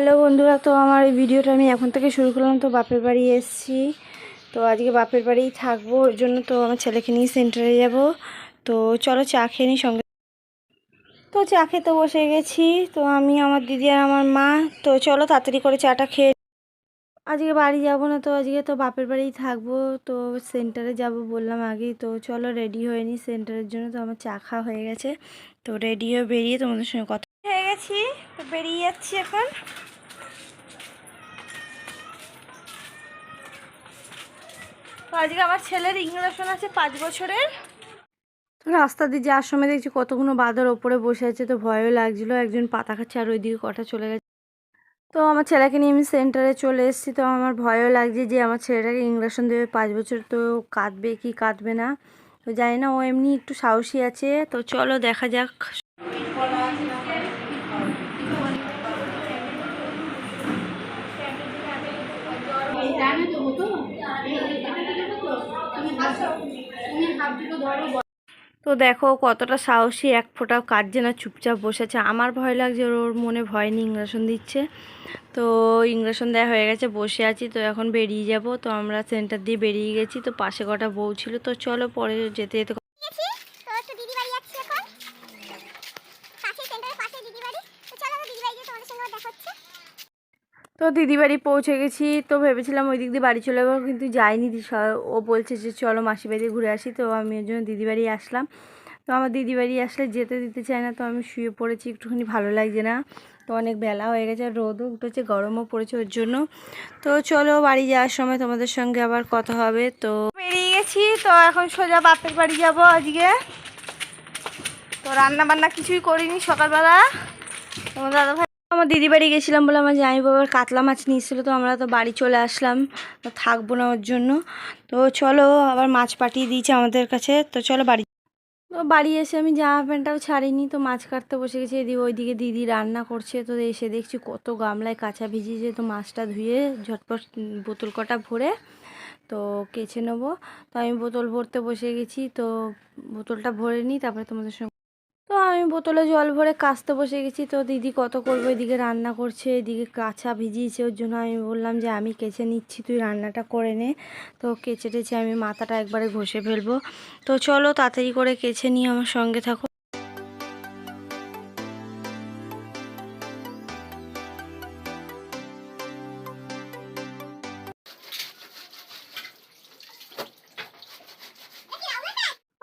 Hello বন্ধুরা, তো আমার এই ভিডিওটা আমি এখন থেকে শুরু করলাম, তো বাপের বাড়ি এসেছি। তো আজকে বাপের বাড়িই থাকব, ওর জন্য তো আমার ছেলেকে নিয়ে সেন্টারে যাব। তো চলো চা খেয়ে নিই সঙ্গে। তো চা খেতে বসে গেছি, তো আমি, আমার দিদি আর আমার মা, তো চলো তাড়াতাড়ি করে চাটা খেয়ে আজকে বাড়ি যাব না, তো আজকে তো বাপের বাড়িই থাকব, তো সেন্টারে যাব বললাম আগেই। তো চলো রেডি হয়ে নিই সেন্টারের জন্য, তো আমার চা খাওয়া হয়ে গেছে। তো রেডি হয়ে বেরিয়ে তোমাদের সঙ্গে কথা হয়ে গেছি, তো বেরিয়ে যাচ্ছি এখন। আজকে আমার ছেলের ইংরেশন আছে পাঁচ বছরের। রাস্তা দিয়ে যাওয়ার সময় দেখছি কতগুলো বাঁদর ওপরে বসে আছে, তো ভয়ও লাগছিল। একজন পাতা খাচ্ছে আর ওইদিকে কটা চলে গেছে। তো আমার ছেলেকে নিয়ে আমি সেন্টারে চলে এসেছি, তো আমার ভয়ও লাগছে যে আমার ছেলেটাকে ইংরেশন দেবে পাঁচ বছর, তো কাঁদবে কি কাঁদবে না। তো জানি না, ও এমনি একটু সাহসী আছে। তো চলো দেখা যাক। তো দেখো কতটা সাহসী এক ফোঁটা কাটছে না চুপচাপ বসেছে। আমার ভয় লাগছে ওর মনে ভয় নিয়ে ইংরেশন দিচ্ছে। তো ইংরেশন দেয়া হয়ে গেছে, বসে আছি, তো এখন বেরিয়ে যাব। তো আমরা সেন্টার দিয়ে বেরিয়ে গেছি, তো পাশে কটা বউ ছিল। তো চলো পরে যেতে যেতে গেছি তো একটু দিদি বাড়ি যাচ্ছি এখন পাশে সেন্টারের পাশে দিদি বাড়ি তো চলো আমরা দিদি বাড়ি গিয়ে তোমাদের সঙ্গে আবার দেখা হচ্ছে দিদি বাড়ি পৌঁছে গেছি। তো ভেবেছিলাম ওই দিক দিয়ে বাড়ি চলে যাব, কিন্তু যাইনি ও বলছে যে, চলো মাসি বাড়ি ঘুরে আসি। তো আমি ওই জন্য দিদি বাড়ি আসলাম। তো আমার দিদি বাড়ি আসলে যেতে দিতে চায় না, তো আমি শুয়ে পড়েছি। একটুখানি ভালো লাগছে না। তো অনেক বেলা হয়ে গেছে, আর রোদও উঠেছে, গরমও পড়েছে ওর জন্য। তো চলো বাড়ি যাওয়ার সময় তোমাদের সঙ্গে আবার কথা হবে। তো বেরিয়ে গেছি, তো এখন সোজা বাপের বাড়ি যাব আজকে। তো রান্না বান্না কিছুই করিনি সকালবেলা। তোমার দাদা আমার দিদি বাড়ি গেছিলাম বলে আমার জামাই বাবার কাতলা মাছ নিয়েছিল, তো আমরা তো বাড়ি চলে আসলাম। থাকব না ওর জন্য। তো চলো, আবার মাছ পাঠিয়ে দিয়েছে আমাদের কাছে। তো চলো বাড়ি। তো বাড়ি এসে আমি জামা প্যান্টটাও ছাড়িনি, তো মাছ কাটতে বসে গেছি। এদিকে ওইদিকে দিদি রান্না করছে, তো এসে দেখছি কত গামলায় কাঁচা ভিজিয়েছে তো মাছটা ধুয়ে ঝটপট বোতল কটা ভরে তো কেচে নেব। তো আমি বোতল ভরতে বসে গেছি, তো বোতলটা ভরে নিই, তারপরে তোমাদের সঙ্গে তো আমি বোতলে জল ভরে কাচতে বসে গেছি। তো দিদি কত করব? এদিকে রান্না করছে, এদিকে কাঁচা ভিজিয়েছে। ওর জন্য আমি বললাম যে, আমি কেচে নিচ্ছি, তুই রান্নাটা করে নে। তো কেচে টেচে আমি মাথাটা একবারে ঘষে ফেলব। তো চলো তাড়াতাড়ি করে কেচে নিয়ে আমার সঙ্গে থাকো।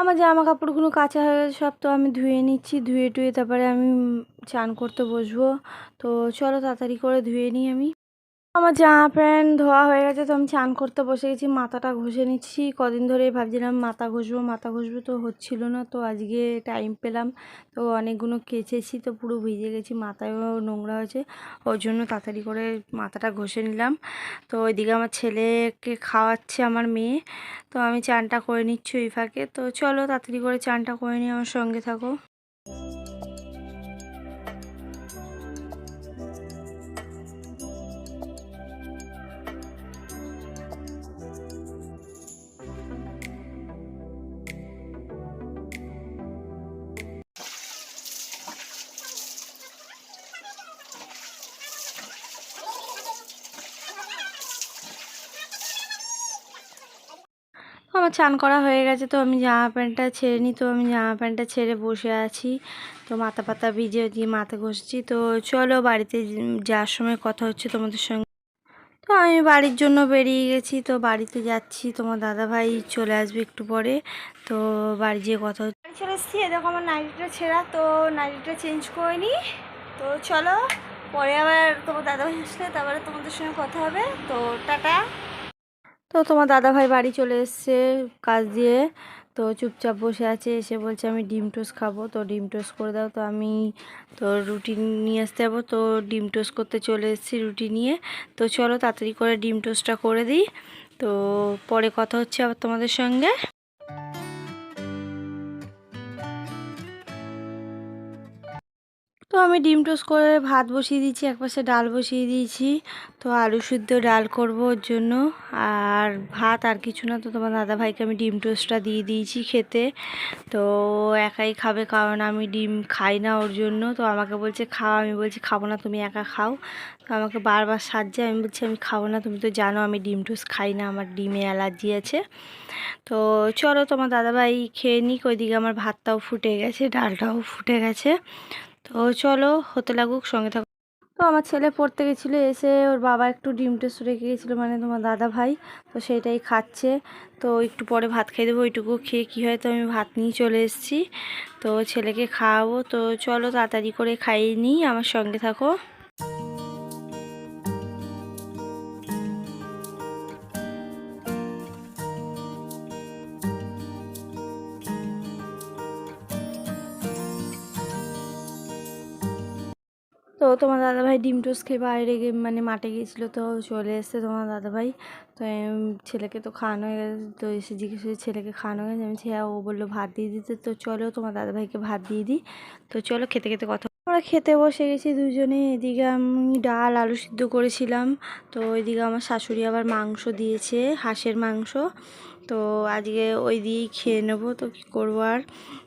আমার জামা কাপড়গুলো কাঁচা হয়ে গেছে, সব তো আমি ধুয়ে নিচ্ছি, ধুয়ে টুয়ে তারপরে আমি চান করতে বসবো। তো চলো তাড়াতাড়ি করে ধুয়ে নিই আমি। আমার জামা প্যান্ট ধোয়া হয়ে গেছে, তো আমি চান করতে বসে গেছি, মাথাটা ঘষে নিচ্ছি। কদিন ধরেই ভাবছিলাম মাথা ঘষবো মাথা ঘষবো তো হচ্ছিল না, তো আজকে টাইম পেলাম। তো অনেকগুলো কেচেছি, তো পুরো ভিজে গেছি, মাথায়ও নোংরা হয়েছে। ওর জন্য তাড়াতাড়ি করে মাথাটা ঘষে নিলাম। তো ওইদিকে আমার ছেলেকে খাওয়াচ্ছে আমার মেয়ে। তো আমি চানটা করে নিচ্ছি ওই ফাঁকে। তো চলো তাড়াতাড়ি করে চানটা করে নিয়ে আমার সঙ্গে থাকো। আমার চান করা হয়ে গেছে, তো আমি জামা প্যান্টটা ছেড়ে নিই তো আমি জামা প্যান্টটা ছেড়ে বসে আছি। তো মাথা পাতা ভিজে দিয়ে মাথা ঘষছি, তো চলো বাড়িতে যাওয়ার সময় কথা হচ্ছে তোমাদের সঙ্গে। তো আমি বাড়ির জন্য বেরিয়ে গেছি, তো বাড়িতে যাচ্ছি, তোমার দাদা ভাই চলে আসবে একটু পরে, তো বাড়ি যেয়ে কথা হচ্ছে। চলে এসেছি দেখো আমার নাইটিটা ছেঁড়া, তো নাইটিটা চেঞ্জ করে নিই তো চলো, পরে আবার তোমার দাদা ভাই আসলে, তারপরে তোমাদের সঙ্গে কথা হবে, তো টাটা। তো তোমার দাদা ভাই বাড়ি চলে এসছে কাজ দিয়ে। তো চুপচাপ বসে আছে, এসে বলছে আমি ডিম টোস্ট খাব। তো ডিম টোস্ট করে দাও, তো আমি তো রুটি নিয়ে আসতে যাব। তো ডিম টোস্ট করতে চলে এসেছি রুটি নিয়ে। তো চলো তাড়াতাড়ি করে ডিম টোস্টটা করে দিই। তো পরে কথা হচ্ছে আবার তোমাদের সঙ্গে। তো আমি ডিম টোস্ট করে ভাত বসিয়ে দিয়েছি একপাশে ডাল বসিয়ে দিয়েছি। তো আলু সিদ্ধ ডাল করব ওর জন্য। আর ভাত আর কিছু না, তো তোমার দাদা ভাইকে আমি ডিম টোস্টটা দিয়ে দিয়েছি খেতে। তো একাই খাবে কারণ আমি ডিম খাই না ওর জন্য। তো আমাকে বলছে, খাও। আমি বলছি, খাব না, তুমি একা খাও। তো আমাকে বারবার সাজছে, আমি বলছি, আমি খাব না, তুমি তো জানো আমি ডিম টোস্ট খাই না, আমার ডিমে অ্যালার্জি আছে। তো চলো তোমার দাদাভাই খেয়ে নিক, ওইদিকে আমার ভাতটাও ফুটে গেছে, ডালটাও ফুটে গেছে। তো চলো, হতে লাগুক, সঙ্গে থাকুক তো আমার ছেলে পড়তে গেছিল, এসে ওর বাবা একটু ডিম টেস্ট রেখে গেছিল মানে তোমার দাদা ভাই, তো সেটাই খাচ্ছে। তো একটু পরে ভাত খেয়ে দেবো, ওইটুকু খেয়ে কী হয়, তো আমি ভাত নিয়ে চলে এসেছি। তো ছেলেকে খাওয়াবো, তো চলো তাড়াতাড়ি করে খাইয়ে নিই, আমার সঙ্গে থাকো। তোমার দাদাভাই ডিম টোস খেয়ে বাইরে গিয়ে মানে মাঠে গিয়েছিল তো চলে এসছে তোমার দাদাভাই। তো ছেলেকে তো খাওয়ানো হয়ে গেছে, তো এসে জিজ্ঞেস করছি ছেলেকে খাওয়ানো হয়ে গেছে। আমি হ্যাঁ ও বলল ভাত দিয়ে দিতে। তো চলো তোমার দাদাভাইকে ভাত দিয়ে দিই। তো চলো খেতে খেতে কথা আমরা খেতে বসে গেছি দুজনে। এদিকে আমি ডাল, আলু সিদ্ধ করেছিলাম। তো ওইদিকে আমার শাশুড়ি আবার মাংস দিয়েছে, হাঁসের মাংস। তো আজকে ওই দিয়েই খেয়ে নেব। তো কী করব আর?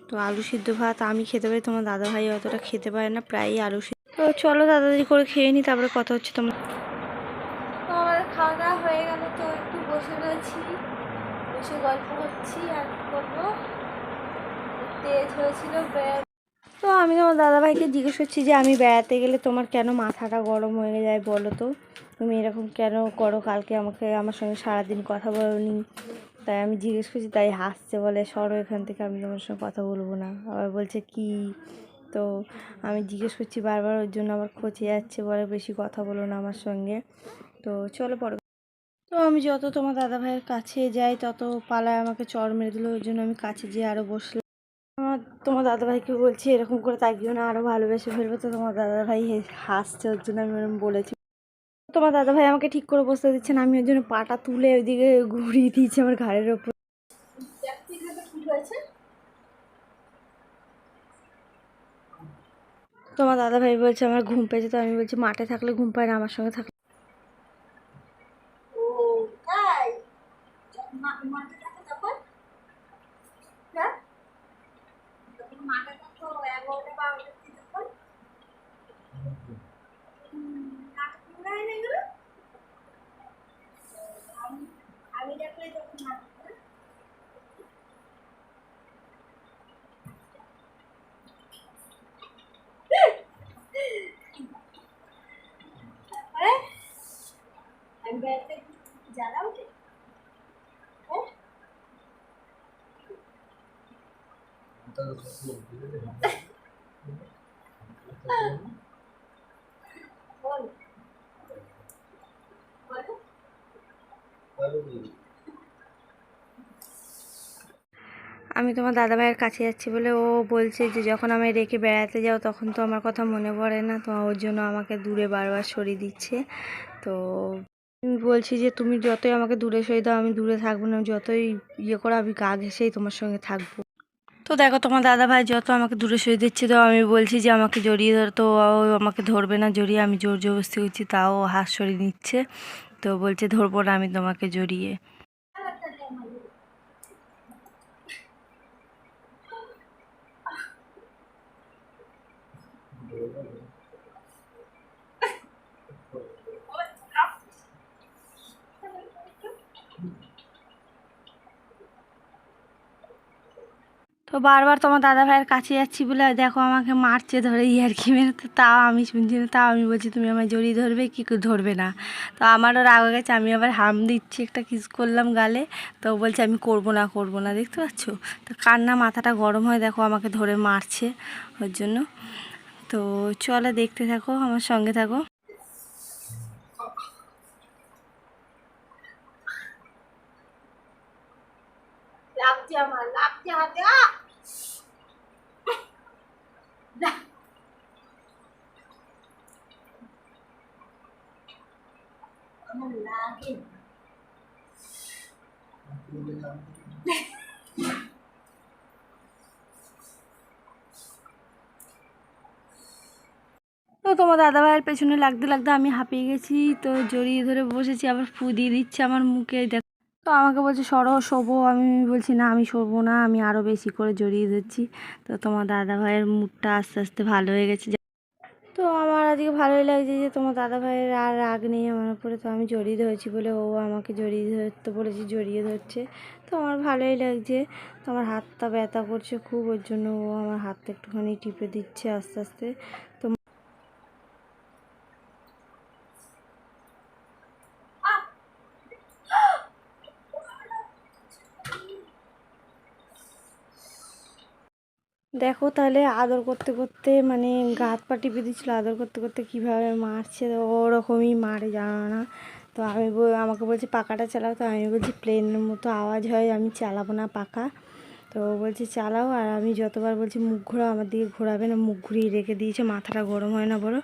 তো আলু সিদ্ধ ভাত আমি খেতে পারি, তোমার দাদাভাই অতটা খেতে পারে না। প্রায়ই আলু তো চলো তাড়াতাড়ি করে খেয়ে নিই তারপরে কথা হচ্ছে তোমার। তো আমাদের খাওয়া দাওয়া হয়ে গেল তো একটু বসে রয়েছি বসে গল্প করছি আর করব। তেজ হয়েছিল তো আমি তোমার দাদাভাইকে জিজ্ঞেস করছি যে আমি বেড়াতে গেলে তোমার কেন মাথাটা গরম হয়ে যায় বলো তো? তুমি এরকম কেন করো? কালকে আমাকে আমার সঙ্গে সারাদিন কথা বলোনি। তাই আমি জিজ্ঞেস করছি তাই হাসছে বলে সরো এখান থেকে আমি তোমার সঙ্গে কথা বলব না। আবার বলছে কি? তো আমি জিজ্ঞেস করছি বারবার, ওর জন্য আবার খোঁচে যাচ্ছে বলে, বেশি কথা বলো না আমার সঙ্গে। তো চলো পরে তো আমি যত তোমার দাদা ভাইয়ের কাছে যাই, তত পালায় আমাকে চড় মেরে দিল। ওর জন্য আমি কাছে যেয়ে আরও বসলাম। আমার, তোমার দাদা ভাইকে বলছি, এরকম করে তাকিও না আরও ভালোবেসে ফেলব তো তোমার দাদা ভাই হাসছে ওর জন্য আমি এরকম বলেছি। তোমার দাদা ভাই আমাকে ঠিক করে বসতে দিচ্ছে না, আমি ওর জন্য পাটা তুলে ওইদিকে ঘুরিয়ে দিয়েছি আমার ঘাড়ের ওপর। তোমার দাদা ভাই বলছে, আমার ঘুম পেয়েছে। তো আমি বলছি, মাঠে থাকলে ঘুম পায় না, আমার সঙ্গে থাকলে ও, তাই? মা- মাঠে থাকো তখন হ্যাঁ তখন মাঠে থাকো এগারোটা বারোটা থেকে তখন হুম, নাটক মনে হয় না এগুলো? আমি- আমি দেখলে তখন নাটক না? তারপরে আমি বেড়াতে জ্বালা ওঠে হ্যাঁ বল বলো আমি তোমার দাদা ভাইয়ের কাছে যাচ্ছি বলে ও বলছে যে যখন আমি রেখে বেড়াতে যাও তখন তো আমার কথা মনে পড়ে না, তো ওর জন্য আমাকে দূরে বারবার সরিয়ে দিচ্ছে। তো আমি বলছি যে তুমি যতই আমাকে দূরে সরিয়ে দাও, আমি দূরে থাকব না যতই ইয়ে করো, আমি গা ঘেসেই তোমার সঙ্গে থাকব। তো দেখো, তোমার দাদা ভাই যত আমাকে দূরে সরিয়ে দিচ্ছে, তো আমি বলছি যে আমাকে জড়িয়ে ধর, তো আমাকে ধরবে না জড়িয়ে, আমি জোর জবরদস্তি করছি, তাও হাত সরিয়ে নিচ্ছে। তো বলছে, ধরবো না আমি তোমাকে জড়িয়ে। তো বারবার তোমার দাদা ভাইয়ের কাছে যাচ্ছি বলে, দেখো, আমাকে মারছে ধরে ইয়ার কি। মেরে তো তাও আমি শুনছি না, তাও আমি বলছি, তুমি আমায় জড়িয়ে ধরবে কি ধরবে না। তো আমারও রাগ হয়ে গেছে, আমি আবার হাম দিচ্ছি, একটা কিস করলাম গালে। তো বলছে, আমি করব না করব না। দেখতে পাচ্ছ? তো কান্না মাথাটা গরম হয়, দেখো, আমাকে ধরে মারছে ওর জন্য। তো চলে, দেখতে থাকো, আমার সঙ্গে থাকো। লাগছে আমার? লাগছে হাতে লাগে তোমার দাদাভাইয়ের পেছনে লাগতে লাগতে আমি হাঁপিয়ে গেছি, তো জড়িয়ে ধরে বসেছি, আবার ফু দিয়ে দিচ্ছে আমার মুখে, দেখ। তো আমাকে বলছে, সরো, শোবো। আমি বলছি, না, আমি শোবো না, আমি আরও বেশি করে জড়িয়ে ধরছি। তো তোমার দাদাভাইয়ের মুখটা আস্তে আস্তে ভালো হয়ে গেছে। তো আমার আজকে ভালোই লাগছে যে তোমার দাদা ভাইয়ের আর রাগ নেই আমার উপরে। তো আমি জড়িয়ে ধরেছি বলে ও আমাকে জড়িয়ে ধরতে বলেছি, জড়িয়ে ধরছে। তো আমার ভালোই লাগছে। তো আমার হাতটা ব্যথা করছে খুব, ওর জন্য ও আমার হাতটা একটুখানি টিপে দিচ্ছে আস্তে আস্তে। তো দেখো তাহলে আদর করতে করতে মানে গাত পা টিপে আদর করতে করতে কীভাবে মারছে? তো ওরকমই মারে, জানো না? তো আমি আমাকে বলছি, পাখাটা চালাও। তো আমি বলছি, প্লেনের মতো আওয়াজ হয়, আমি চালাবো না পাখা। তো বলছে, চালাও। আর আমি যতবার বলছি, মুখ ঘোরাও, আমার দিকে ঘোরাবে না, মুখ ঘুরিয়ে রেখে দিয়েছে, মাথাটা গরম হয় না বড়।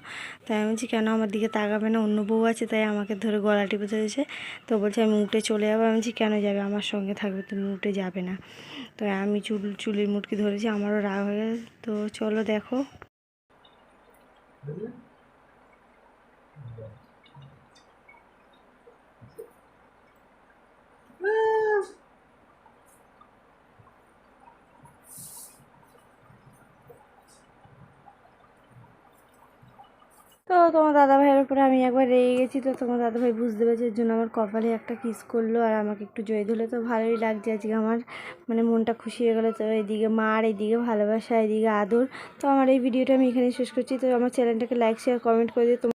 তাই আমি বলছি, কেন আমার দিকে তাকাবে না? অন্য বউ আছে, তাই আমাকে ধরে গলা টিপে ধরেছে তো বলছে, আমি উঠে চলে যাব। আমি বলছি, কেন যাবে? আমার সঙ্গে থাকবে, তুমি উঠে যাবে না। তো আমি চুল, চুলের মুটকি ধরেছি, আমারও রাগ হয়ে গেছে। তো চলো দেখো। তো তোমার দাদা ভাইয়ের উপরে আমি একবার রেগে গেছি, তো তোমার দাদা ভাই বুঝতে পেরেছে জন্য আমার কপালে একটা কিস করল আর আমাকে একটু জয় ধরলো তো ভালোই লাগছে আজকে আমার মানে মনটা খুশি হয়ে গেলো। তো এদিকে মার এইদিকে ভালোবাসা এইদিকে আদর। তো আমার এই ভিডিওটা আমি এখানেই শেষ করছি। তো আমার চ্যানেলটাকে লাইক শেয়ার কমেন্ট করে দিও।